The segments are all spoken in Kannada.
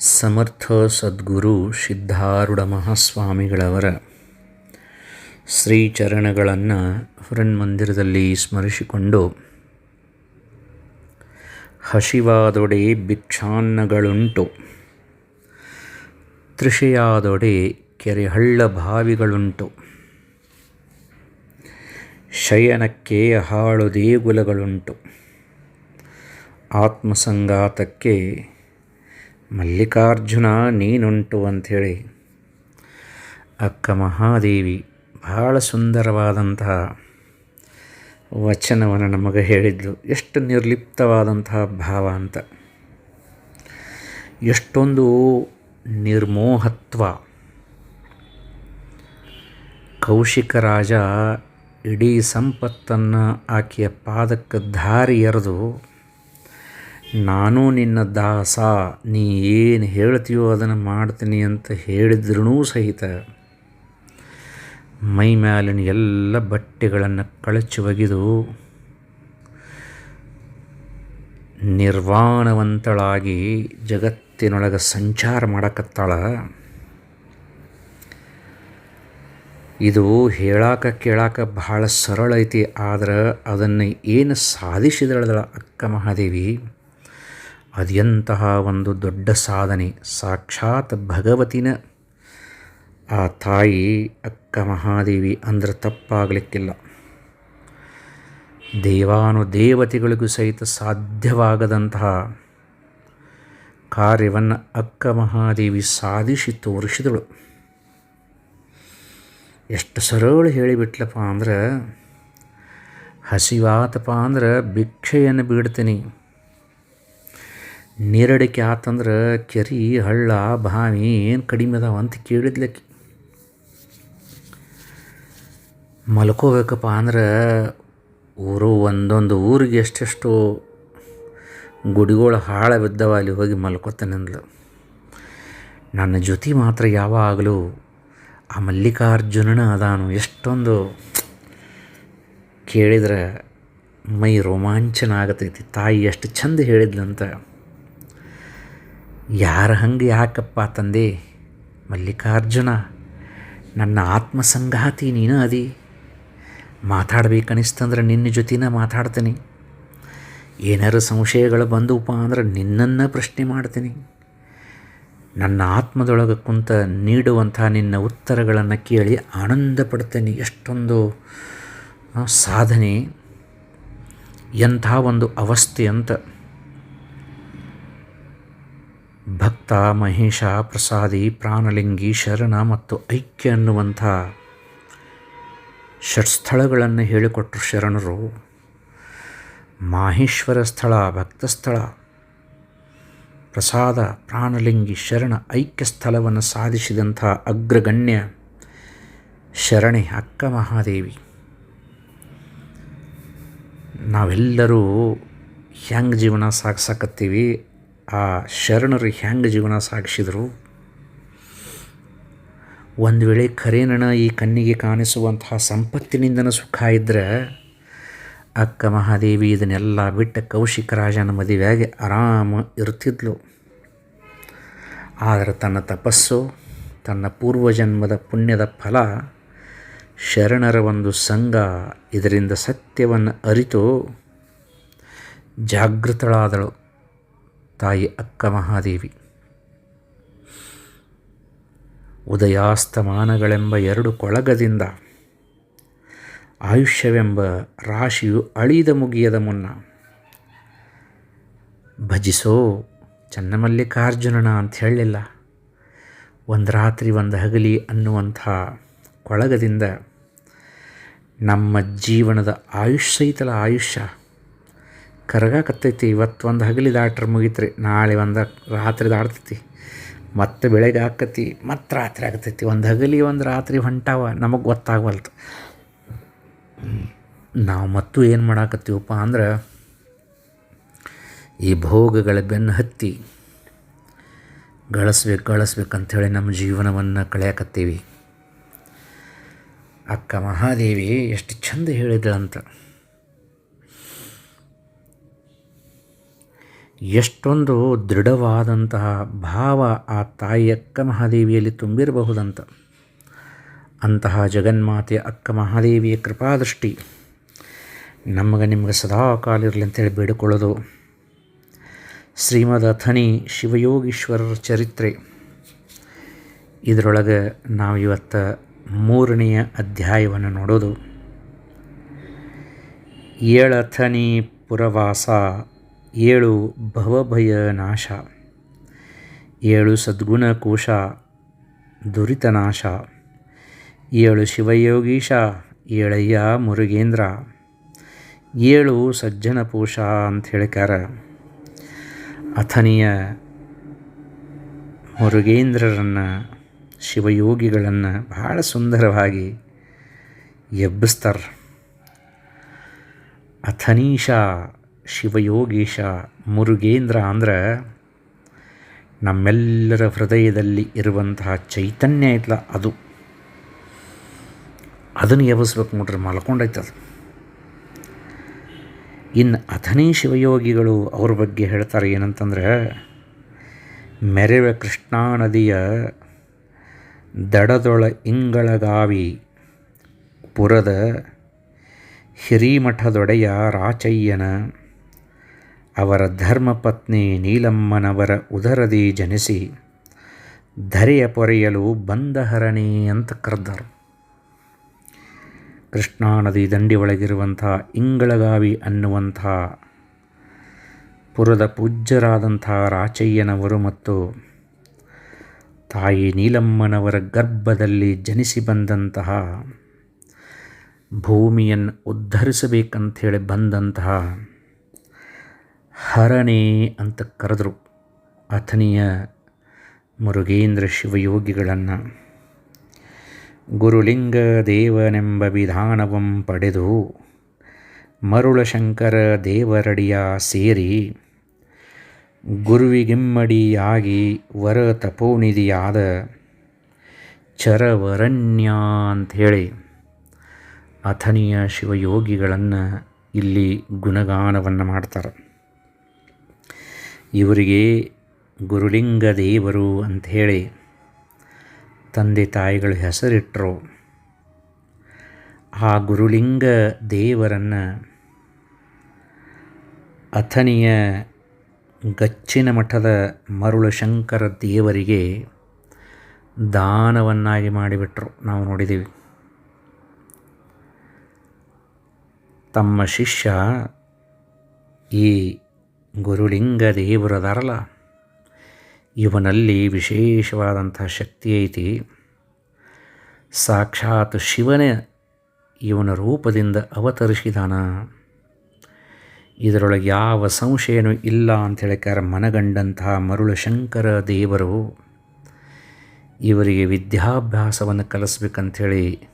ಸಮರ್ಥ ಸದ್ಗುರು ಸಿದ್ಧಾರೂಢ ಮಹಾಸ್ವಾಮಿಗಳವರ ಶ್ರೀಚರಣಗಳನ್ನು ಮಂದಿರದಲ್ಲಿ ಸ್ಮರಿಸಿಕೊಂಡು ಹಸಿವಾದೊಡೆ ಭಿಕ್ಷಾನ್ನಗಳುಂಟು, ತೃಷೆಯಾದೊಡೆ ಕೆರೆಹಳ್ಳ ಬಾವಿಗಳುಂಟು, ಶಯನಕ್ಕೆ ಹಾಳು ದೇಗುಲಗಳುಂಟು, ಆತ್ಮಸಂಗಾತಕ್ಕೆ ಮಲ್ಲಿಕಾರ್ಜುನ, ನೀನುಂಟು ಅಂಥೇಳಿ. ಅಕ್ಕ ಮಹಾದೇವಿ, ಬಹಳ ಸುಂದರವಾದಂತಹ ವಚನವನ್ನು ನಮಗೆ ಹೇಳಿದ್ಲು. ಎಷ್ಟು ನಿರ್ಲಿಪ್ತವಾದಂತಹ ಭಾವ ಅಂತ. ಎಷ್ಟೊಂದು ನಿರ್ಮೋಹತ್ವ. ಕೌಶಿಕ ರಾಜ ಇಡೀ ಸಂಪತ್ತನ್ನು ಆಕೆಯ ಪಾದಕ್ಕೆ ದಾರಿ ಎರೆದು ನಾನು ನಿನ್ನ ದಾಸ, ನೀ ಏನು ಹೇಳ್ತೀಯೋ ಅದನ್ನು ಮಾಡ್ತೀನಿ ಅಂತ ಹೇಳಿದ್ರೂ ಸಹಿತ ಮೈ ಮ್ಯಾಲಿನ ಎಲ್ಲ ಬಟ್ಟೆಗಳನ್ನು ಕಳಚಿ ಒಗೆದು ನಿರ್ವಾಣವಂತಳಾಗಿ ಜಗತ್ತಿನೊಳಗೆ ಸಂಚಾರ ಮಾಡಕತ್ತಾಳ. ಇದು ಹೇಳಾಕ ಕೇಳಾಕ ಬಹಳ ಸರಳ ಐತಿ, ಆದ್ರೆ ಅದನ್ನು ಏನು ಸಾಧಿಸಿದಳದಳ ಅಕ್ಕ ಮಹಾದೇವಿ? ಅದೆಂತಹ ಒಂದು ದೊಡ್ಡ ಸಾಧನೆ. ಸಾಕ್ಷಾತ್ ಭಗವತಿನ. ಆ ತಾಯಿ, ಅಕ್ಕ ಮಹಾದೇವಿ ಅಂದ್ರೆ ತಪ್ಪಾಗಲಿಕ್ಕಿಲ್ಲ. ದೇವಾನು ದೇವತೆಗಳಿಗೂ ಸಹಿತ ಸಾಧ್ಯವಾಗದಂತಹ ಕಾರ್ಯವನ್ನು ಅಕ್ಕ ಮಹಾದೇವಿ ಸಾಧಿಸಿ ತೋರಿಸಿದಳು. ಎಷ್ಟು ಸರಳ ಹೇಳಿಬಿಟ್ಲಪ್ಪ ಅಂದ್ರೆ, ಹಸಿವಾತಪ್ಪ ಅಂದ್ರೆ ಭಿಕ್ಷೆಯನ್ನು ಬಿಡ್ತೀನಿ ನೀರಡಿಕೆ ಆತಂದ್ರೆ ಕೆರಿ, ಹಳ್ಳ, ಬಾವಿ ಏನು ಕಡಿಮೆ ಅದಾವ ಅಂತ ಕೇಳಿದ್ಲಕ್ಕಿ. ಮಲ್ಕೋಬೇಕಪ್ಪ ಅಂದ್ರೆ ಊರು ಒಂದೊಂದು ಊರಿಗೆ ಎಷ್ಟೆಷ್ಟು ಗುಡಿಗಳು ಹಾಳ ಬಿದ್ದವ ಅಲ್ಲಿ ಹೋಗಿ ಮಲ್ಕೋತಾನಂದ್ಲು ನನ್ನ ಜೊತೆ ಮಾತ್ರ ಯಾವಾಗಲೂ ಆ ಮಲ್ಲಿಕಾರ್ಜುನನ ಅದಾನು ಎಷ್ಟೊಂದು ಕೇಳಿದ್ರೆ ಮೈ ರೋಮಾಂಚನ ಆಗತೈತಿ ತಾಯಿ ಎಷ್ಟು ಚಂದ ಹೇಳಿದ್ಲಂತ. ಯಾರ ಹಂಗೆ ಯಾಕಪ್ಪ ತಂದೆ? ಮಲ್ಲಿಕಾರ್ಜುನ, ನನ್ನ ಆತ್ಮಸಂಗಾತಿ ನೀನು ಅದಿ. ಮಾತಾಡ್ಬೇಕನಿಸ್ತಂದ್ರೆ ನಿನ್ನ ಜೊತೆನ ಮಾತಾಡ್ತೀನಿ. ಏನಾರು ಸಂಶಯಗಳು ಬಂದವಪ್ಪ ಅಂದ್ರೆ ನಿನ್ನನ್ನು ಪ್ರಶ್ನೆ ಮಾಡ್ತೀನಿ. ನನ್ನ ಆತ್ಮದೊಳಗೆ ಕುಂತ ನೀಡುವಂಥ ನಿನ್ನ ಉತ್ತರಗಳನ್ನು ಕೇಳಿ ಆನಂದ ಪಡ್ತೇನೆ ಎಷ್ಟೊಂದು ಸಾಧನೆ. ಎಂಥ ಒಂದು ಅವಸ್ಥೆ ಅಂತ. ಭಕ್ತ, ಮಹೇಶ, ಪ್ರಸಾದಿ, ಪ್ರಾಣಲಿಂಗಿ, ಶರಣ ಮತ್ತು ಐಕ್ಯ ಅನ್ನುವಂಥ ಷಟ್ಸ್ಥಳಗಳನ್ನು ಹೇಳಿಕೊಟ್ಟರು ಶರಣರು. ಮಾಹೇಶ್ವರ ಸ್ಥಳ ಭಕ್ತಸ್ಥಳ ಪ್ರಸಾದ, ಪ್ರಾಣಲಿಂಗಿ, ಶರಣ, ಐಕ್ಯ ಸ್ಥಳವನ್ನು ಸಾಧಿಸಿದಂಥ ಅಗ್ರಗಣ್ಯ ಶರಣೆ ಅಕ್ಕ ಮಹಾದೇವಿ. ನಾವೆಲ್ಲರೂ ಹೆಂಗೆ ಜೀವನ ಸಾಗಿಸಕತ್ತೀವಿ? ಆ ಶರಣರು ಹೆಂಗೆ ಜೀವನ ಸಾಗಿಸಿದರು? ಒಂದು ವೇಳೆ ಖರೇನಣ ಈ ಕಣ್ಣಿಗೆ ಕಾಣಿಸುವಂತಹ ಸಂಪತ್ತಿನಿಂದನೂ ಸುಖ ಇದ್ದರೆ ಅಕ್ಕ ಮಹಾದೇವಿ ಇದನ್ನೆಲ್ಲ ಬಿಟ್ಟ ಕೌಶಿಕ ರಾಜನ ಮದುವೆಯಾಗಿ ಆರಾಮ ಇರ್ತಿದ್ಲು. ಆದರೆ ತನ್ನ ತಪಸ್ಸು, ತನ್ನ ಪೂರ್ವಜನ್ಮದ ಪುಣ್ಯದ ಫಲ, ಶರಣರ ಒಂದು ಸಂಘ ಇದರಿಂದ ಸತ್ಯವನ್ನು ಅರಿತು ಜಾಗೃತಳಾದಳು. ತಾಯಿ ಅಕ್ಕ ಮಹಾದೇವಿ ಉದಯಾಸ್ತಮಾನಗಳೆಂಬ ಎರಡು ಕೊಳಗದಿಂದ ಆಯುಷ್ಯವೆಂಬ ರಾಶಿಯು ಅಳಿದ ಮುಗಿಯದ ಮುನ್ನ, ಭಜಿಸೋ ಚನ್ನಮಲ್ಲಿಕಾರ್ಜುನನ ಅಂತ ಹೇಳಲಿಲ್ಲ. ಒಂದು ರಾತ್ರಿ ಒಂದು ಹಗಲಿ ಅನ್ನುವಂಥ ಕೊಳಗದಿಂದ ನಮ್ಮ ಜೀವನದ ಆಯುಷ್ಯ ಐತಲ್ಲ ಆಯುಷ್ಯ ಕರಗಾಕತ್ತೈತಿ. ಇವತ್ತು ಒಂದು ಹಗಲಿ ದಾಟ್ರೆ ಮುಗಿತ್ರಿ. ನಾಳೆ ಒಂದು ರಾತ್ರಿ ದಾಡ್ತೈತಿ ಮತ್ತೆ ಬೆಳಗ್ಗೆ ಹಾಕತಿ ಮತ್ತೆ ರಾತ್ರಿ ಆಗ್ತೈತಿ. ಒಂದು ಹಗಲಿ, ಒಂದು ರಾತ್ರಿ ಹೊಂಟಾವ, ನಮಗೆ ಗೊತ್ತಾಗವಲ್ತು. ನಾವು ಮತ್ತೂ ಏನು ಮಾಡಾಕತ್ತೀವಪ್ಪ ಅಂದ್ರೆ, ಈ ಭೋಗಗಳ ಬೆನ್ನು ಹತ್ತಿ ಗಳಿಸ್ಬೇಕು ಗಳಿಸ್ಬೇಕಂಥೇಳಿ ನಮ್ಮ ಜೀವನವನ್ನು ಕಳೆಯಕತ್ತೀವಿ. ಅಕ್ಕ ಮಹಾದೇವಿ ಎಷ್ಟು ಚಂದ ಹೇಳಿದಳಂತ. ಎಷ್ಟೊಂದು ದೃಢವಾದಂತಹ ಭಾವ ಆ ತಾಯಿ ಅಕ್ಕ ಮಹಾದೇವಿಯಲ್ಲಿ ತುಂಬಿರಬಹುದಂತ. ಅಂತಹ ಜಗನ್ಮಾತೆ ಅಕ್ಕ ಮಹಾದೇವಿಯ ಕೃಪಾದೃಷ್ಟಿ ನಮಗೆ ನಿಮಗೆ ಸದಾ ಕಾಲ ಇರಲಿ ಅಂತೇಳಿ ಬೇಡಿಕೊಳ್ಳೋದು. ಶ್ರೀಮದ್ ಅಥನಿ ಶಿವಯೋಗೀಶ್ವರರ ಚರಿತ್ರೆ. ಇದರೊಳಗೆ ನಾವು ಇವತ್ತು ಮೂರನೆಯ ಅಧ್ಯಾಯವನ್ನು ನೋಡೋದು. ಏಳಥನಿ ಪುರವಾಸ ಏಳು ಭವಭಯ ನಾಶ ಏಳು ಸದ್ಗುಣ ಕೋಶ ದುರಿತನಾಶ, ಏಳು ಶಿವಯೋಗೀಶ, ಏಳಯ್ಯ ಮುರುಗೇಂದ್ರ, ಏಳು ಸಜ್ಜನ ಪೋಷ ಅಂತ ಹೇಳಿಕಾರ ಅಥನಿಯ ಮುರುಗೇಂದ್ರರನ್ನು, ಶಿವಯೋಗಿಗಳನ್ನು ಬಹಳ ಸುಂದರವಾಗಿ ಎಬ್ಬಿಸ್ತಾರೆ. ಅಥನೀಶ ಶಿವಯೋಗೀಶ ಮುರುಗೇಂದ್ರ ಅಂದ್ರೆ ನಮ್ಮೆಲ್ಲರ ಹೃದಯದಲ್ಲಿ ಇರುವಂತಹ ಚೈತನ್ಯ ಐತಲ್ಲ ಅದು. ಅದನ್ನು ಎಬ್ಬಿಸ್ಬೇಕು ನೋಡ್ರಿ ಮಲ್ಕೊಂಡೈತೆ ಅದು. ಇನ್ನು ಅಥನೇ ಶಿವಯೋಗಿಗಳು ಅವ್ರ ಬಗ್ಗೆ ಹೇಳ್ತಾರೆ ಏನಂತಂದ್ರೆ, ಮೆರೆವ ಕೃಷ್ಣಾ ನದಿಯ ದಡದೊಳ ಇಂಗಳಗಾವಿ ಪುರದ ಹಿರಿಮಠದೊಡೆಯ ರಾಚಯ್ಯನ ಅವರ ಧರ್ಮಪತ್ನಿ ನೀಲಮ್ಮನವರ ಉದರದಿ ಜನಿಸಿ, ಧರೆಯ ಪೊರೆಯಲು ಬಂದಹರಣಿ ಅಂತ ಕರೆದರು. ಕೃಷ್ಣಾ ನದಿ ದಂಡಿ ಒಳಗಿರುವಂಥ ಇಂಗಳಗಾವಿ ಅನ್ನುವಂಥ ಪುರದ ಪೂಜ್ಯರಾದಂಥ ರಾಚಯ್ಯನವರು ಮತ್ತು ತಾಯಿ ನೀಲಮ್ಮನವರ ಗರ್ಭದಲ್ಲಿ ಜನಿಸಿ ಬಂದಂತಹ ಭೂಮಿಯನ್ನು ಉದ್ಧರಿಸಬೇಕಂಥೇಳಿ ಬಂದಂತಹ ಹರಣೆ ಅಂತ ಕರೆದರು ಅಥನಿಯ ಮುರುಗೇಂದ್ರ ಶಿವಯೋಗಿಗಳನ್ನು. ಗುರುಲಿಂಗ ದೇವನೆಂಬ ವಿಧಾನವಂ ಪಡೆದು ಮರುಳಶಂಕರ ದೇವರಡಿಯ ಸೇರಿ ಗುರುವಿಗಿಮ್ಮಡಿಯಾಗಿ ವರ ತಪೋನಿಧಿಯಾದ ಚರವರಣ್ಯ ಅಂಥೇಳಿ ಅಥನಿಯ ಶಿವಯೋಗಿಗಳನ್ನು ಇಲ್ಲಿ ಗುಣಗಾನವನ್ನು ಮಾಡ್ತಾರೆ. ಇವರಿಗೆ ಗುರುಲಿಂಗ ದೇವರು ಅಂಥೇಳಿ ತಂದೆ ತಾಯಿಗಳು ಹೆಸರಿಟ್ಟರು ಆ ಗುರುಲಿಂಗ ದೇವರನ್ನು ಅಥನಿಯ ಗಚ್ಚಿನ ಮಠದ ಮರುಳು ಶಂಕರ ದೇವರಿಗೆ ದಾನವನ್ನಾಗಿ ಮಾಡಿಬಿಟ್ರು. ನಾವು ನೋಡಿದ್ದೀವಿ ತಮ್ಮ ಶಿಷ್ಯ ಈ ಗುರುಲಿಂಗ ದೇವರದಾರಲ್ಲ ಇವನಲ್ಲಿ ವಿಶೇಷವಾದಂಥ ಶಕ್ತಿ ಐತಿ. ಸಾಕ್ಷಾತ್ ಶಿವನೇ ಇವನ ರೂಪದಿಂದ ಅವತರಿಸಿದಾನ. ಇದರೊಳಗೆ ಯಾವ ಸಂಶಯನೂ ಇಲ್ಲ ಅಂತ ಹೇಳಿಕಾರ ಮನಗಂಡಂತಹ ಮರುಳ ಶಂಕರ ದೇವರು. ಇವರಿಗೆ ವಿದ್ಯಾಭ್ಯಾಸವನ್ನು ಕಲಿಸ್ಬೇಕಂಥೇಳಿ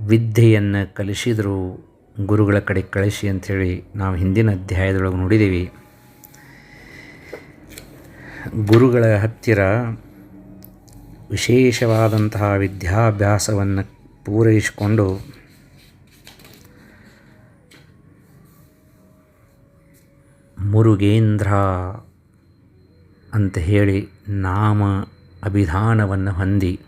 ವಿದ್ಯೆಯನ್ನು ಕಲಿಸಿದರು ಗುರುಗಳ ಕಡೆ ಕಳಿಸಿ ಅಂಥೇಳಿ ನಾವು ಹಿಂದಿನ ಅಧ್ಯಾಯದೊಳಗೆ ನೋಡಿದ್ದೀವಿ. ಗುರುಗಳ ಹತ್ತಿರ ವಿಶೇಷವಾದಂತಹ ವಿದ್ಯಾಭ್ಯಾಸವನ್ನು ಪೂರೈಸಿಕೊಂಡು ಮುರುಗೇಂದ್ರ ಅಂತ ಹೇಳಿ ನಾಮ ಅಭಿಧಾನವನ್ನು ಹೊಂದಿ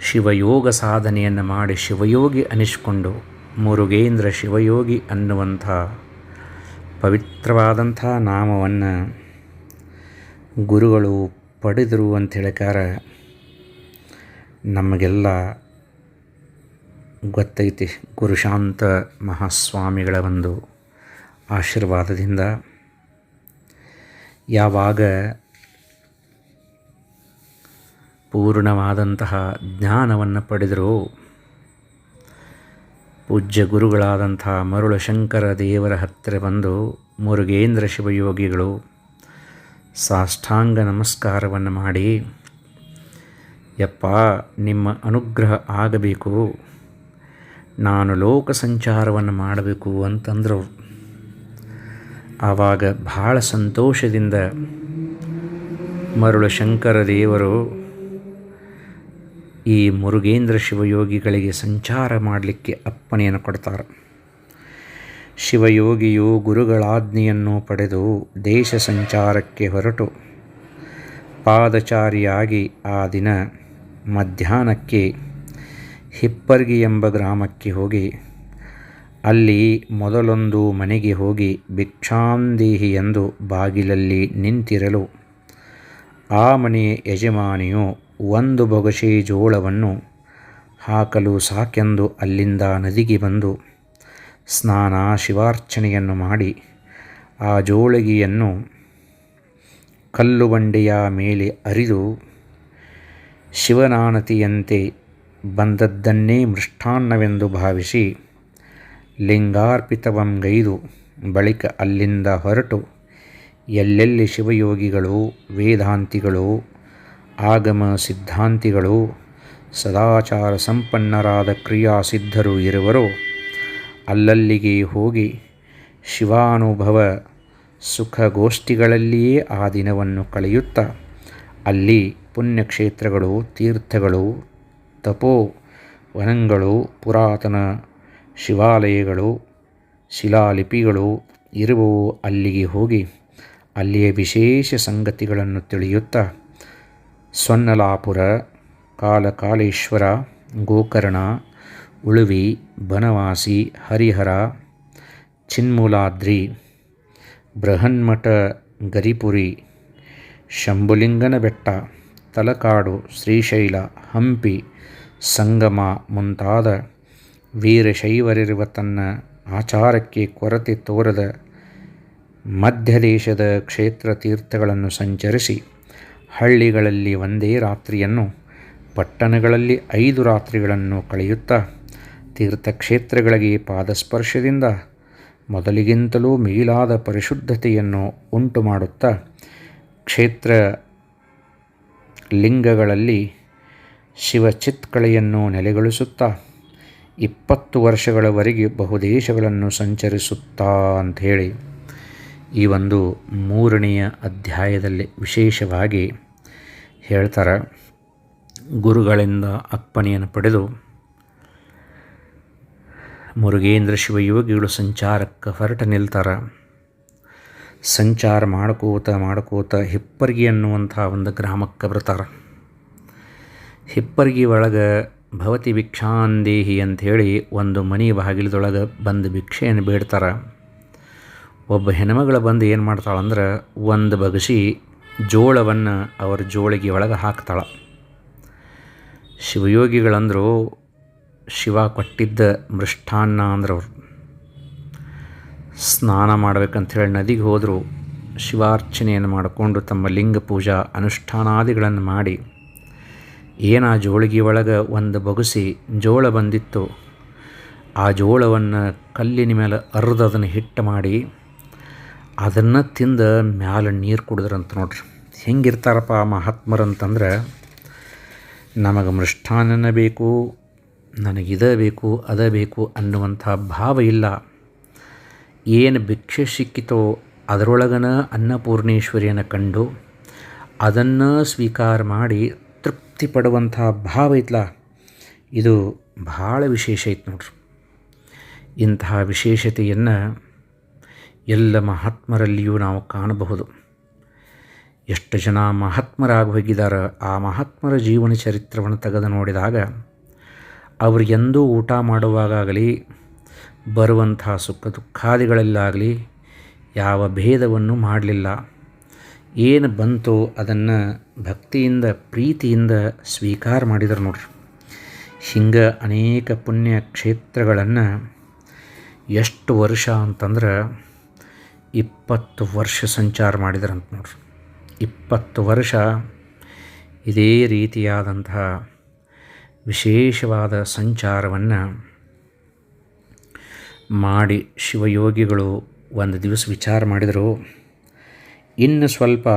ಶಿವಯೋಗ ಸಾಧನೆಯನ್ನು ಮಾಡಿ ಶಿವಯೋಗಿ ಅನಿಸಿಕೊಂಡು ಮುರುಗೇಂದ್ರ ಶಿವಯೋಗಿ ಅನ್ನುವಂಥ ಪವಿತ್ರವಾದಂಥ ನಾಮವನ್ನು ಗುರುಗಳು ಪಡೆದರು ಅಂತ ಹೇಳಿಕಾರ ನಮಗೆಲ್ಲ ಗೊತ್ತೈತಿ ಗುರುಶಾಂತ ಮಹಾಸ್ವಾಮಿಗಳ ಒಂದು ಆಶೀರ್ವಾದದಿಂದ. ಯಾವಾಗ ಪೂರ್ಣವಾದಂತಹ ಜ್ಞಾನವನ್ನು ಪಡೆದರು ಪೂಜ್ಯ ಗುರುಗಳಾದಂಥ ಮರುಳ ಶಂಕರ ದೇವರ ಹತ್ತಿರ ಬಂದು ಮುರುಗೇಂದ್ರ ಶಿವಯೋಗಿಗಳು ಸಾಷ್ಟಾಂಗ ನಮಸ್ಕಾರವನ್ನು ಮಾಡಿ, ಯಪ್ಪ, ನಿಮ್ಮ ಅನುಗ್ರಹ ಆಗಬೇಕು, ನಾನು ಲೋಕ ಸಂಚಾರವನ್ನು ಮಾಡಬೇಕು ಅಂತಂದರು. ಆವಾಗ ಬಹಳ ಸಂತೋಷದಿಂದ ಮರುಳು ಶಂಕರ ದೇವರು ಈ ಮುರುಗೇಂದ್ರ ಶಿವಯೋಗಿಗಳಿಗೆ ಸಂಚಾರ ಮಾಡಲಿಕ್ಕೆ ಅಪ್ಪಣೆಯನ್ನು ಕೊಡ್ತಾರೆ. ಶಿವಯೋಗಿಯು ಗುರುಗಳಾಜ್ಞೆಯನ್ನು ಪಡೆದು ದೇಶ ಸಂಚಾರಕ್ಕೆ ಹೊರಟು. ಪಾದಚಾರಿಯಾಗಿ ಆ ದಿನ ಮಧ್ಯಾಹ್ನಕ್ಕೆ ಹಿಪ್ಪರ್ಗಿ ಎಂಬ ಗ್ರಾಮಕ್ಕೆ ಹೋಗಿ, ಅಲ್ಲಿ ಮೊದಲೊಂದು ಮನೆಗೆ ಹೋಗಿ ಭಿಕ್ಷಾಂದೇಹಿ ಎಂದು ಬಾಗಿಲಲ್ಲಿ ನಿಂತಿರಲು ಆ ಮನೆಯ ಯಜಮಾನಿಯು ಒಂದು ಬೊಗಸೆ ಜೋಳವನ್ನು ಹಾಕಲು ಸಾಕೆಂದು ಅಲ್ಲಿಂದ ನದಿಗೆ ಬಂದು ಸ್ನಾನ ಶಿವಾರ್ಚನೆಯನ್ನು ಮಾಡಿ ಆ ಜೋಳಗಿಯನ್ನು ಕಲ್ಲು ಬಂಡೆಯ ಮೇಲೆ ಅರಿದು ಶಿವನಾನತಿಯಂತೆ ಬಂದದ್ದನ್ನೇ ಮೃಷ್ಟಾನ್ನವೆಂದು ಭಾವಿಸಿ ಲಿಂಗಾರ್ಪಿತವಂಗೈದು ಬಳಿಕ ಅಲ್ಲಿಂದ ಹೊರಟು ಎಲ್ಲೆಲ್ಲಿ ಶಿವಯೋಗಿಗಳು, ವೇದಾಂತಿಗಳು ಆಗಮ ಸಿದ್ಧಾಂತಿಗಳು ಸದಾಚಾರ ಸಂಪನ್ನರಾದ ಕ್ರಿಯಾ ಸಿದ್ಧರು ಇರುವರೋ. ಅಲ್ಲಲ್ಲಿಗೆ ಹೋಗಿ ಶಿವಾನುಭವ ಸುಖಗೋಷ್ಠಿಗಳಲ್ಲಿಯೇ ಆ ದಿನವನ್ನು ಕಳೆಯುತ್ತಾ ಅಲ್ಲಿ ಪುಣ್ಯಕ್ಷೇತ್ರಗಳು, ತೀರ್ಥಗಳು, ತಪೋ ವನಗಳು, ಪುರಾತನ ಶಿವಾಲಯಗಳು, ಶಿಲಾಲಿಪಿಗಳು ಇರುವವು ಅಲ್ಲಿಗೆ ಹೋಗಿ ಅಲ್ಲಿಯ ವಿಶೇಷ ಸಂಗತಿಗಳನ್ನು ತಿಳಿಯುತ್ತಾ ಸ್ವನ್ನಲಾಪುರ ಕಾಲಕಾಲೇಶ್ವರ ಗೋಕರ್ಣ, ಉಳುವಿ, ಬನವಾಸಿ, ಹರಿಹರ, ಚಿನ್ಮೂಲಾದ್ರಿ, ಬೃಹನ್ಮಠ, ಗರಿಪುರಿ ಶಂಭುಲಿಂಗನ ಬೆಟ್ಟ ತಲಕಾಡು, ಶ್ರೀಶೈಲ, ಹಂಪಿ, ಸಂಗಮ ಮುಂತಾದ ವೀರಶೈವರಿರುವ ತನ್ನ ಆಚಾರಕ್ಕೆ ಕೊರತೆ ತೋರದ ಮಧ್ಯದೇಶದ ಕ್ಷೇತ್ರ ತೀರ್ಥಗಳನ್ನು ಸಂಚರಿಸಿ ಹಳ್ಳಿಗಳಲ್ಲಿ ಒಂದೇ ರಾತ್ರಿಯನ್ನು, ಪಟ್ಟಣಗಳಲ್ಲಿ ಐದು ರಾತ್ರಿಗಳನ್ನು ಕಳೆಯುತ್ತಾ, ತೀರ್ಥಕ್ಷೇತ್ರಗಳಿಗೆ ಪಾದಸ್ಪರ್ಶದಿಂದ ಮೊದಲಿಗಿಂತಲೂ ಮೇಲಾದ ಪರಿಶುದ್ಧತೆಯನ್ನು ಉಂಟು ಮಾಡುತ್ತಾ ಕ್ಷೇತ್ರ ಲಿಂಗಗಳಲ್ಲಿ ಶಿವಚಿತ್ಕಳೆಯನ್ನು ನೆಲೆಗೊಳಿಸುತ್ತಾ, ಇಪ್ಪತ್ತು ವರ್ಷಗಳವರೆಗೆ ಬಹುದೇಶಗಳನ್ನು ಸಂಚರಿಸುತ್ತಾ ಅಂಥೇಳಿ ಈ ಒಂದು ಮೂರನೆಯ ಅಧ್ಯಾಯದಲ್ಲಿ ವಿಶೇಷವಾಗಿ ಹೇಳ್ತಾರೆ, ಗುರುಗಳಿಂದ ಅಪ್ಪಣೆಯನ್ನು ಪಡೆದು ಮುರುಗೇಂದ್ರ ಶಿವಯೋಗಿಗಳು ಸಂಚಾರಕ್ಕೆ ಹೊರಟ ನಿಲ್ತಾರೆ. ಸಂಚಾರ ಮಾಡ್ಕೋತ ಮಾಡ್ಕೋತ ಹಿಪ್ಪರ್ಗಿ ಅನ್ನುವಂಥ ಒಂದು ಗ್ರಾಮಕ್ಕೆ ಬರ್ತಾರೆ. ಹಿಪ್ಪರ್ಗಿ ಒಳಗೆ ಭವತಿ ಭಿಕ್ಷಾಂದೇಹಿ ಅಂಥೇಳಿ ಒಂದು ಮನೆ ಬಾಗಿಲದೊಳಗೆ ಬಂದು ಭಿಕ್ಷೆಯನ್ನು ಬೇಡ್ತಾರೆ. ಒಬ್ಬ ಹೆಣ್ಮಗಳು ಬಂದು ಏನು ಮಾಡ್ತಾಳಂದ್ರೆ ಒಂದು ಬಗಸಿ ಜೋಳವನ್ನು ಅವರ ಜೋಳಿಗೆ ಒಳಗೆ ಹಾಕ್ತಾಳೆ. ಶಿವಯೋಗಿಗಳಂದರು ಶಿವ ಕೊಟ್ಟಿದ್ದ ಮೃಷ್ಟಾನ್ನ ಅಂದ್ರೆ ಅವರು. ಸ್ನಾನ ಮಾಡ್ಬೇಕಂಥೇಳಿ ನದಿಗೆ ಹೋದರು. ಶಿವಾರ್ಚನೆಯನ್ನು ಮಾಡಿಕೊಂಡು ತಮ್ಮ ಲಿಂಗ ಪೂಜಾ ಅನುಷ್ಠಾನಾದಿಗಳನ್ನು ಮಾಡಿ ಏನು ಆ ಜೋಳಿಗೆ ಒಳಗೆ ಒಂದು ಬಗುಸಿ ಜೋಳ ಬಂದಿತ್ತು ಆ ಜೋಳವನ್ನು ಕಲ್ಲಿನ ಮೇಲೆ ಅರ್ದು ಅದನ್ನು ಹಿಟ್ಟು ಮಾಡಿ ಅದನ್ನು ತಿಂದು ಮ್ಯಾಲೆ ನೀರು ಕುಡಿದ್ರಂತ ನೋಡ್ರಿ. ಹೆಂಗಿರ್ತಾರಪ್ಪ ಮಹಾತ್ಮರಂತಂದ್ರೆ, ನಮಗೆ ಮೃಷ್ಟಾನ್ನ ಬೇಕು ನನಗಿದ ಬೇಕು, ಅದ ಬೇಕು ಅನ್ನುವಂಥ ಭಾವ ಇಲ್ಲ. ಏನು ಭಿಕ್ಷೆ ಸಿಕ್ಕಿತೋ ಅದರೊಳಗನ ಅನ್ನಪೂರ್ಣೇಶ್ವರಿಯನ್ನು ಕಂಡು ಅದನ್ನು ಸ್ವೀಕಾರ ಮಾಡಿ ತೃಪ್ತಿ ಪಡುವಂಥ ಭಾವ ಐತ್ಲ ಇದು ಭಾಳ ವಿಶೇಷ ಐತೆ ನೋಡ್ರಿ. ಇಂತಹ ವಿಶೇಷತೆಯನ್ನು ಎಲ್ಲ ಮಹಾತ್ಮರಲ್ಲಿಯೂ ನಾವು ಕಾಣಬಹುದು. ಎಷ್ಟು ಜನ ಮಹಾತ್ಮರಾಗಿ ಹೋಗಿದ್ದಾರೆ ಆ ಮಹಾತ್ಮರ ಜೀವನ ಚರಿತ್ರವನ್ನು ತೆಗೆದು ನೋಡಿದಾಗ ಅವರು ಎಂದೂ ಊಟ ಮಾಡುವಾಗಲಿ ಬರುವಂಥ ಸುಖ ದುಃಖಾದಿಗಳಲ್ಲಾಗಲಿ, ಯಾವ ಭೇದವನ್ನು ಮಾಡಲಿಲ್ಲ. ಏನು ಬಂತು ಅದನ್ನು ಭಕ್ತಿಯಿಂದ, ಪ್ರೀತಿಯಿಂದ ಸ್ವೀಕಾರ ಮಾಡಿದರು ನೋಡ್ರಿ. ಹಿಂಗೆ ಅನೇಕ ಪುಣ್ಯ ಕ್ಷೇತ್ರಗಳನ್ನು ಎಷ್ಟು ವರ್ಷ ಅಂತಂದ್ರೆ ಇಪ್ಪತ್ತು ವರ್ಷ ಸಂಚಾರ ಮಾಡಿದ್ರಂತ ನೋಡ್ರಿ. ಇಪ್ಪತ್ತು ವರ್ಷ ಇದೇ ರೀತಿಯಾದಂತಹ ವಿಶೇಷವಾದ ಸಂಚಾರವನ್ನು ಮಾಡಿ ಶಿವಯೋಗಿಗಳು ಒಂದು ದಿವಸ ವಿಚಾರ ಮಾಡಿದರು. ಇನ್ನು ಸ್ವಲ್ಪ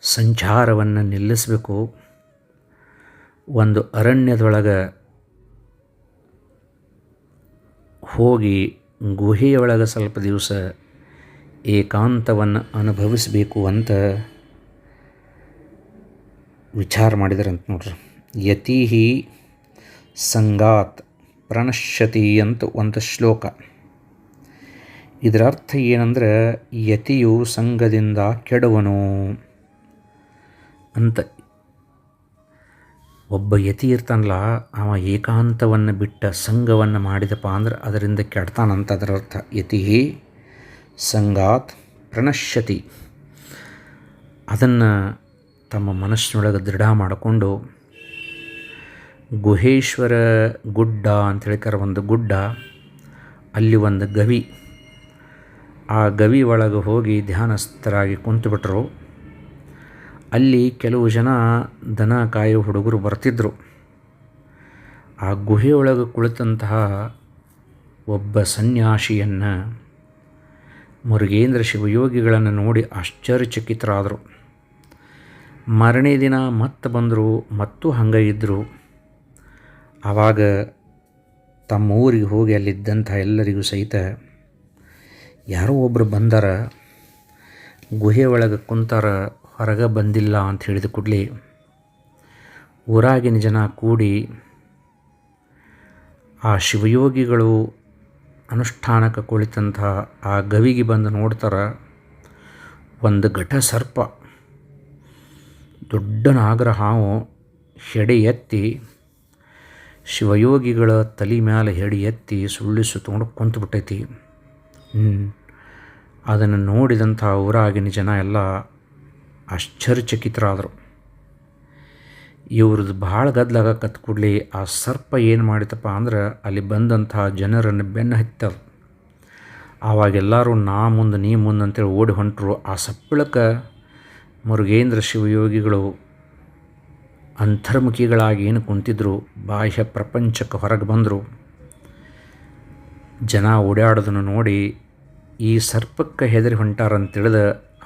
ಸಂಚಾರವನ್ನು ನಿಲ್ಲಿಸಬೇಕು. ಒಂದು ಅರಣ್ಯದೊಳಗೆ ಹೋಗಿ ಗುಹೆಯೊಳಗೆ ಸ್ವಲ್ಪ ದಿವಸ ಏಕಾಂತವನ್ನು ಅನುಭವಿಸಬೇಕು ಅಂತ ವಿಚಾರ ಮಾಡಿದ್ರಂತ ನೋಡ್ರಿ. ಯತಿ ಸಂಗಾತ್ ಪ್ರಣಶ್ಯತಿ ಅಂತ ಒಂದು ಶ್ಲೋಕ. ಇದರ ಅರ್ಥ ಏನಂದ್ರೆ ಯತಿಯು ಸಂಘದಿಂದ ಕೆಡುವನು ಅಂತ. ಒಬ್ಬ ಯತಿ ಇರ್ತಾನಲ್ಲ, ಅವ ಏಕಾಂತವನ್ನು ಬಿಟ್ಟ ಸಂಘವನ್ನು ಮಾಡಿದಪ್ಪ ಅಂದ್ರೆ ಅದರಿಂದ ಕೆಡ್ತಾನಂತ ಅದರ ಅರ್ಥ. ಯತಿ ಸಂಗಾತ್ ಪ್ರಣಶ್ಯತಿ. ಅದನ್ನು ತಮ್ಮ ಮನಸ್ಸಿನೊಳಗೆ ದೃಢ ಮಾಡಿಕೊಂಡು, ಗುಹೇಶ್ವರ ಗುಡ್ಡ ಅಂತ ಹೇಳ್ತಾರೆ ಒಂದು ಗುಡ್ಡ, ಅಲ್ಲಿ ಒಂದು ಗವಿ. ಆ ಗವಿ ಒಳಗೆ ಹೋಗಿ ಧ್ಯಾನಸ್ಥರಾಗಿ ಕುಂತುಬಿಟ್ರು. ಅಲ್ಲಿ ಕೆಲವು ಜನ ದನ ಕಾಯೋ ಹುಡುಗರು ಬರ್ತಿದ್ದರು ಆ ಗುಹೆಯೊಳಗೆ ಕುಳಿತಂತಹ ಒಬ್ಬ ಸನ್ಯಾಸಿಯನ್ನು ಮುರುಗೇಂದ್ರ ಶಿವಯೋಗಿಗಳನ್ನು ನೋಡಿ ಆಶ್ಚರ್ಯಚಕಿತರಾದರು. ಮರನೇ ದಿನ ಮತ್ತೆ ಬಂದರು, ಮತ್ತು ಹಂಗೆ ಇದ್ದರು ಆವಾಗ ತಮ್ಮ ಊರಿಗೆ ಹೋಗಿ ಅಲ್ಲಿದ್ದಂಥ ಎಲ್ಲರಿಗೂ ಸಹಿತ ಯಾರೋ ಒಬ್ಬರು ಬಂದಾರ ಗುಹೆ ಒಳಗೆ ಕುಂತಾರ ಹೊರಗೆ ಬಂದಿಲ್ಲ ಅಂತ ಹೇಳಿದ ಕೂಡಲೇ ಊರಾಗಿನ ಜನ ಕೂಡಿ ಆ ಶಿವಯೋಗಿಗಳು ಅನುಷ್ಠಾನಕ್ಕೆ ಕುಳಿತಂತಹ ಆ ಗವಿಗೆ ಬಂದು ನೋಡ್ತಾರೆ, ಒಂದು ಘಟ ಸರ್ಪ, ದೊಡ್ಡ ನಾಗರ ಹಾವು ಹೆಡೆ ಎತ್ತಿ ಶಿವಯೋಗಿಗಳ ತಲೆ ಮೇಲೆ ಹೆಡೆ ಎತ್ತಿ ಸುಳ್ಳಿಸು ತೊಗೊಂಡು ಕುಂತು ಬಿಟ್ಟೈತಿ. ಅದನ್ನು ನೋಡಿದಂಥ ಊರಾಗಿನ ಜನ ಎಲ್ಲ ಆಶ್ಚರ್ಯಚಕಿತರಾದರು. ಇವ್ರದ್ದು ಭಾಳ ಗದ್ದಲಾಗಕತ್ತ ಕೂಡಲಿ ಆ ಸರ್ಪ ಏನು ಮಾಡಿತಪ್ಪ ಅಂದ್ರೆ ಅಲ್ಲಿ ಬಂದಂಥ ಜನರನ್ನು ಬೆನ್ನು ಹತ್ತವು ಆವಾಗೆಲ್ಲರೂ ನಾ ಮುಂದೆ ನೀ ಮುಂದೆ ಅಂತೇಳಿ ಓಡಿ ಹೊಂಟರು. ಆ ಸಪ್ಪಳಕ್ಕೆ ಮುರುಗೇಂದ್ರ ಶಿವಯೋಗಿಗಳು ಅಂತರ್ಮುಖಿಗಳಾಗಿ ಏನು ಕುಂತಿದ್ರು, ಬಾಹ್ಯ ಪ್ರಪಂಚಕ್ಕೆ ಹೊರಗೆ ಬಂದರು. ಜನ ಓಡಾಡೋದನ್ನು ನೋಡಿ ಈ ಸರ್ಪಕ್ಕೆ ಹೆದರಿ ಹೊಂಟಾರಂತೇಳಿದ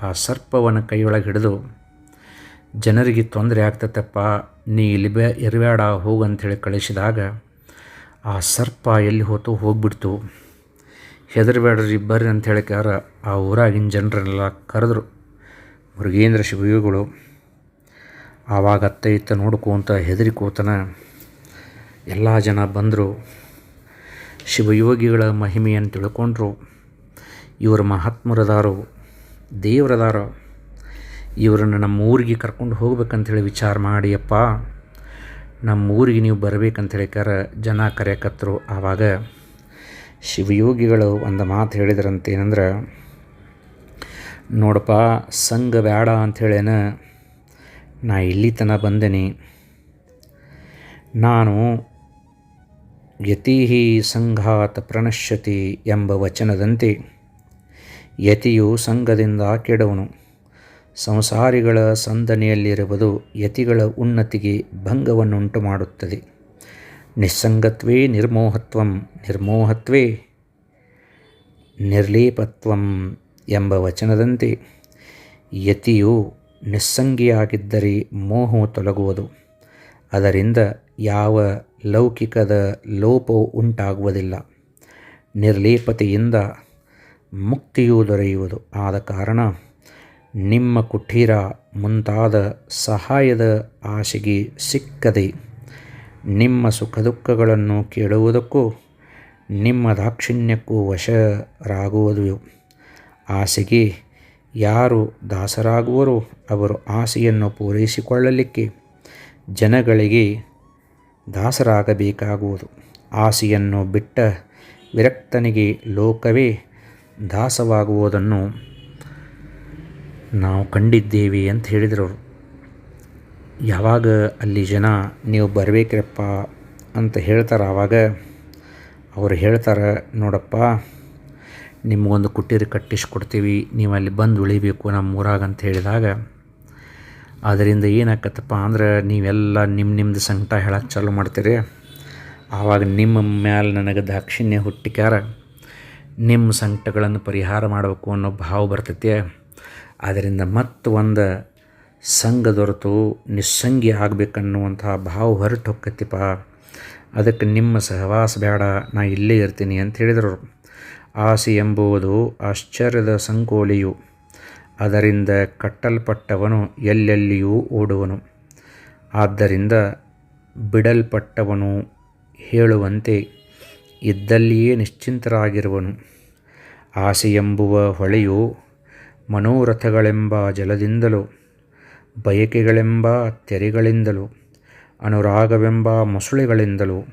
ಆ ಸರ್ಪವನ್ನು ಕೈಯೊಳಗೆ ಹಿಡಿದು, ಜನರಿಗೆ ತೊಂದರೆ ಆಗ್ತತಪ್ಪ, ನೀ ಇಲ್ಲಿ ಬೇ ಇರಬೇಡ ಹೋಗು ಅಂಥೇಳಿ ಕಳಿಸಿದಾಗ, ಆ ಸರ್ಪ ಎಲ್ಲಿ ಹೋತು ಹೋಗ್ಬಿಡ್ತು. ಹೆದರಬೇಡ್ರಿ ಬರ್ರಿ ಅಂತ ಹೇಳಿಕಾರ ಆ ಊರಾಗಿನ ಜನರನ್ನೆಲ್ಲ ಕರೆದ್ರು. ಮುರುಗೇಂದ್ರ ಶಿವಯೋಗಿಗಳು, ಆವಾಗ ಅತ್ತ ಇತ್ತ ನೋಡ್ಕೋತ ಹೆದರಿಕೋತನ ಎಲ್ಲ ಜನ ಬಂದರು. ಶಿವಯೋಗಿಗಳ ಮಹಿಮೆಯನ್ನು ತಿಳ್ಕೊಂಡ್ರು. ಇವರು ಮಹಾತ್ಮರದಾರು. ದೇವರದಾರ ಇವರನ್ನು ನಮ್ಮ ಊರಿಗೆ ಕರ್ಕೊಂಡು ಹೋಗ್ಬೇಕಂಥೇಳಿ ವಿಚಾರ ಮಾಡಿಯಪ್ಪ ನಮ್ಮ ಊರಿಗೆ ನೀವು ಬರಬೇಕಂತ ಹೇಳಿಕಾರ ಜನ ಕರೆಯಕತ್ತರು ಆವಾಗ ಶಿವಯೋಗಿಗಳು ಒಂದು ಮಾತು ಹೇಳಿದ್ರಂತೇನಂದ್ರೆ ನೋಡಪ್ಪ, ಸಂಘ ಬೇಡ ಅಂಥೇಳೇನ ನಾ ಇಲ್ಲಿ ತನ ಬಂದೇನಿ. ನಾನು ಯತೀಹಿ ಸಂಘಾತ ಪ್ರಣಶ್ಯತಿ ಎಂಬ ವಚನದಂತೆ ಯತಿಯು ಸಂಘದಿಂದ ಕೆಡವನು. ಸಂಸಾರಿಗಳ ಸಂದನೆಯಲ್ಲಿರುವುದು ಯತಿಗಳ ಉನ್ನತಿಗೆ ಭಂಗವನ್ನುಂಟು ಮಾಡುತ್ತದೆ ನಿಸ್ಸಂಗತ್ವೇ ನಿರ್ಮೋಹತ್ವಂ, ನಿರ್ಮೋಹತ್ವೇ ನಿರ್ಲೇಪತ್ವಂ ಎಂಬ ವಚನದಂತೆ ಯತಿಯು ನಿಸ್ಸಂಗಿಯಾಗಿದ್ದರೆ ಮೋಹವು ತೊಲಗುವುದು. ಅದರಿಂದ ಯಾವ ಲೌಕಿಕದ ಲೋಪವು ಉಂಟಾಗುವುದಿಲ್ಲ. ನಿರ್ಲೇಪತೆಯಿಂದ ಮುಕ್ತಿಯು ದೊರೆಯುವುದು. ಆದ ಕಾರಣ ನಿಮ್ಮ ಕುಟೀರ ಮುಂತಾದ ಸಹಾಯದ ಆಶೆಗೆ ಸಿಕ್ಕದೆ ನಿಮ್ಮ ಸುಖ ದುಃಖಗಳನ್ನು ಕೇಳುವುದಕ್ಕೂ ನಿಮ್ಮ ದಾಕ್ಷಿಣ್ಯಕ್ಕೂ ವಶರಾಗುವುದು ಆಸೆಗೆ ಯಾರು ದಾಸರಾಗುವರೋ ಅವರು ಆಸೆಯನ್ನು ಪೂರೈಸಿಕೊಳ್ಳಲಿಕ್ಕೆ ಜನಗಳಿಗೆ ದಾಸರಾಗಬೇಕಾಗುವುದು. ಆಸೆಯನ್ನು ಬಿಟ್ಟ ವಿರಕ್ತನಿಗೆ ಲೋಕವೇ ದಾಸವಾಗುವುದನ್ನು ನಾವು ಕಂಡಿದ್ದೇವೆ ಅಂತ ಹೇಳಿದರು ಅವರು ಯಾವಾಗ ಅಲ್ಲಿ ಜನ, ನೀವು ಬರಬೇಕ್ರಪ್ಪ ಅಂತ ಹೇಳ್ತಾರೆ ಆವಾಗ ಅವರು ಹೇಳ್ತಾರೆ, ನೋಡಪ್ಪ, ನಿಮಗೊಂದು ಕುಟೀರ ಕಟ್ಟಿಸ್ಕೊಡ್ತೀವಿ, ನೀವು ಅಲ್ಲಿ ಬಂದು ಉಳಿಬೇಕು ನಮ್ಮ ಊರಾಗ ಅಂತ ಹೇಳಿದಾಗ ಅದರಿಂದ ಏನಾಕತ್ತಪ್ಪ ಅಂದ್ರೆ ನೀವೆಲ್ಲ ನಿಮ್ಮ ನಿಮ್ಮದು ಸಂಕಟ ಹೇಳಕ್ಕೆ ಚಾಲು ಮಾಡ್ತೀರಿ. ಆವಾಗ ನಿಮ್ಮ ಮ್ಯಾಲೆ ನನಗೆ ದಾಕ್ಷಿಣ್ಯ ಹುಟ್ಟಿಕ್ಯಾರ. ನಿಮ್ಮ ಸಂಕಟಗಳನ್ನು ಪರಿಹಾರ ಮಾಡಬೇಕು ಅನ್ನೋ ಭಾವ ಬರ್ತೈತೆ. ಆದ್ದರಿಂದ ಮತ್ತು ಒಂದು ಸಂಘ ದೊರೆತು ನಿಸ್ಸಂಗಿ ಆಗಬೇಕನ್ನುವಂತಹ ಭಾವ ಹೊರಟು ಹೊಕ್ಕತಿಪ್ಪ ಅದಕ್ಕೆ ನಿಮ್ಮ ಸಹವಾಸ ಬೇಡ, ನಾ ಇಲ್ಲೇ ಇರ್ತೀನಿ ಅಂತ ಹೇಳಿದರು. ಆಸೆ ಎಂಬುವುದು ಆಶ್ಚರ್ಯದ ಸಂಕೋಲಿಯು. ಅದರಿಂದ ಕಟ್ಟಲ್ಪಟ್ಟವನು ಎಲ್ಲೆಲ್ಲಿಯೂ ಓಡುವನು. ಆದ್ದರಿಂದ ಬಿಡಲ್ಪಟ್ಟವನು ಹೇಳುವಂತೆ ಇದ್ದಲ್ಲಿಯೇ ನಿಶ್ಚಿಂತರಾಗಿರುವನು. ಆಸೆಯೆಂಬುವ ಹೊಳೆಯು ಮನೋರಥಗಳೆಂಬ ಜಲದಿಂದಲೂ, ಬಯಕೆಗಳೆಂಬ ತೆರೆಗಳಿಂದಲೂ, ಅನುರಾಗವೆಂಬ ಮೊಸಳೆಗಳಿಂದಲೂ,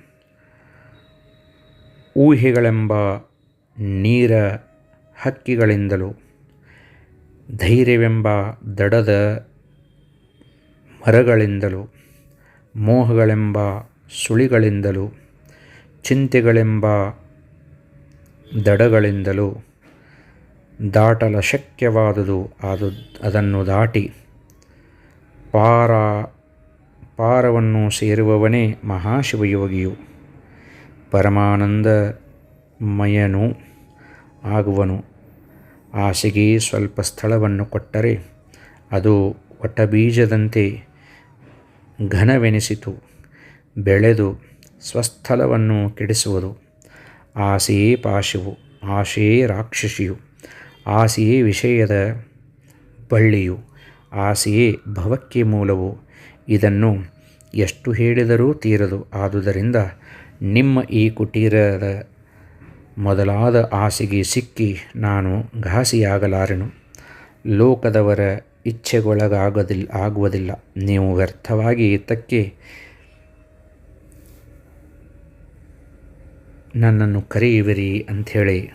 ಊಹೆಗಳೆಂಬ ನೀರ ಹಕ್ಕಿಗಳಿಂದಲೂ, ಧೈರ್ಯವೆಂಬ ದಡದ ಮರಗಳಿಂದಲೂ, ಮೋಹಗಳೆಂಬ ಸುಳಿಗಳಿಂದಲೂ ಚಿಂತೆಗಳೆಂಬ ದಡಗಳಿಂದಲೂ ದಾಟಲ ಶಕ್ಯವಾದುದು ಅದು ಅದನ್ನು ದಾಟಿ ಪಾರ, ಪಾರವನ್ನು ಸೇರುವವನೇ ಮಹಾಶಿವಯೋಗಿಯು. ಪರಮಾನಂದಮಯನು ಆಗುವನು. ಆಸೆಗೆ ಸ್ವಲ್ಪ ಸ್ಥಳವನ್ನು ಕೊಟ್ಟರೆ ಅದು ವಟಬೀಜದಂತೆ ಘನವೆನಿಸಿತು. ಬೆಳೆದು ಸ್ವಸ್ಥಲವನ್ನು ಕೆಡಿಸುವುದು. ಆಸೆಯೇ ಪಾಶವು, ಆಶೆಯೇ ರಾಕ್ಷಸಿಯು, ಆಸೆಯೇ ವಿಷಯದ ಬಳ್ಳಿಯು, ಆಸೆಯೇ ಭವಕ್ಕೆ ಮೂಲವು. ಇದನ್ನು ಎಷ್ಟು ಹೇಳಿದರೂ ತೀರದು. ಆದುದರಿಂದ ನಿಮ್ಮ ಈ ಕುಟೀರದ ಮೊದಲಾದ ಆಸೆಗೆ ಸಿಕ್ಕಿ ನಾನು ಘಾಸಿಯಾಗಲಾರೆನು. ಲೋಕದವರ ಇಚ್ಛೆಗೊಳಗಾಗದಿಲ್ಲ ಆಗುವುದಿಲ್ಲ. ನೀವು ವ್ಯರ್ಥವಾಗಿ ತಕ್ಕೆ ನನ್ನನ್ನು ಕರೆಯುವಿರಿ ಅಂಥೇಳಿ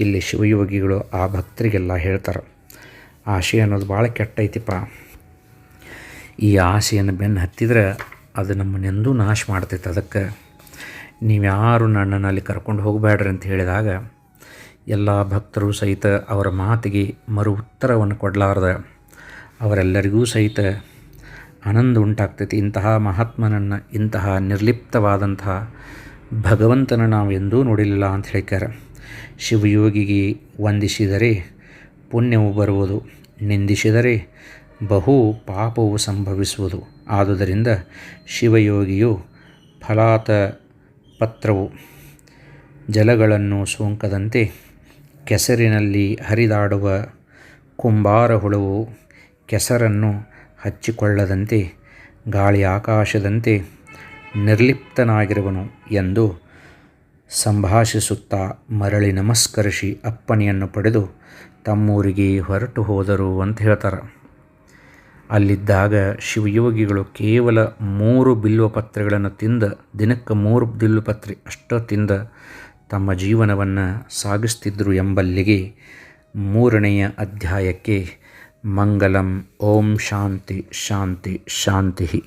ಇಲ್ಲಿ ಶಿವಯೋಗಿಗಳು ಆ ಭಕ್ತರಿಗೆಲ್ಲ ಹೇಳ್ತಾರೆ. ಆಶೆ ಅನ್ನೋದು ಭಾಳ ಕೆಟ್ಟೈತಿಪ್ಪ. ಈ ಆಸೆಯನ್ನು ಬೆನ್ನು ಹತ್ತಿದ್ರೆ ಅದು ನಮ್ಮನ್ನೆಂದೂ ನಾಶ ಮಾಡ್ತೈತೆ ಅದಕ್ಕೆ. ನೀವ್ಯಾರು ನನ್ನನ್ನು ಅಲ್ಲಿ ಕರ್ಕೊಂಡು ಹೋಗಬೇಡ್ರಿ ಅಂತ ಹೇಳಿದಾಗ ಎಲ್ಲ ಭಕ್ತರು ಸಹಿತ ಅವರ ಮಾತಿಗೆ ಮರು ಉತ್ತರವನ್ನು ಕೊಡಲಾರ್ದ ಅವರೆಲ್ಲರಿಗೂ ಸಹಿತ ಆನಂದ ಉಂಟಾಗ್ತೈತಿ. ಇಂತಹ ಮಹಾತ್ಮನನ್ನು ಇಂತಹ ನಿರ್ಲಿಪ್ತವಾದಂತಹ ಭಗವಂತನ ನಾವು ಎಂದೂ ನೋಡಿಲ್ಲ ಅಂತ ಹೇಳ್ತಾರೆ ಶಿವಯೋಗಿಗೆ ವಂದಿಸಿದರೆ ಪುಣ್ಯವು ಬರುವುದು, ನಿಂದಿಸಿದರೆ ಬಹು ಪಾಪವು ಸಂಭವಿಸುವುದು. ಆದುದರಿಂದ ಶಿವಯೋಗಿಯು ಫಲಾತ ಪತ್ರವು ಜಲಗಳನ್ನು ಸೋಂಕದಂತೆ ಕೆಸರಿನಲ್ಲಿ ಹರಿದಾಡುವ ಕುಂಬಾರ ಹುಳವು ಕೆಸರನ್ನು ಹಚ್ಚಿಕೊಳ್ಳದಂತೆ ಗಾಳಿ ಆಕಾಶದಂತೆ ನಿರ್ಲಿಪ್ತನಾಗಿರುವನು ಎಂದು ಸಂಭಾಷಿಸುತ್ತಾ ಮರಳಿ ನಮಸ್ಕರಿಸಿ ಅಪ್ಪಣೆಯನ್ನು ಪಡೆದು ತಮ್ಮೂರಿಗೆ ಹೊರಟು ಹೋದರು ಅಂತ ಹೇಳ್ತಾರೆ. ಅಲ್ಲಿದ್ದಾಗ ಶಿವಯೋಗಿಗಳು ಕೇವಲ ಮೂರು ಬಿಲ್ವಪತ್ರೆಗಳನ್ನು ತಿಂದ, ದಿನಕ್ಕೆ ಮೂರು ಬಿಲ್ವಪತ್ರೆ ಅಷ್ಟೋ ತಿಂದ ತಮ್ಮ ಜೀವನವನ್ನು ಸಾಗಿಸ್ತಿದ್ರು ಎಂಬಲ್ಲಿಗೆ ಮೂರನೆಯ ಅಧ್ಯಾಯಕ್ಕೆ ಮಂಗಲಂ, ಓಂ ಶಾಂತಿ ಶಾಂತಿ ಶಾಂತಿ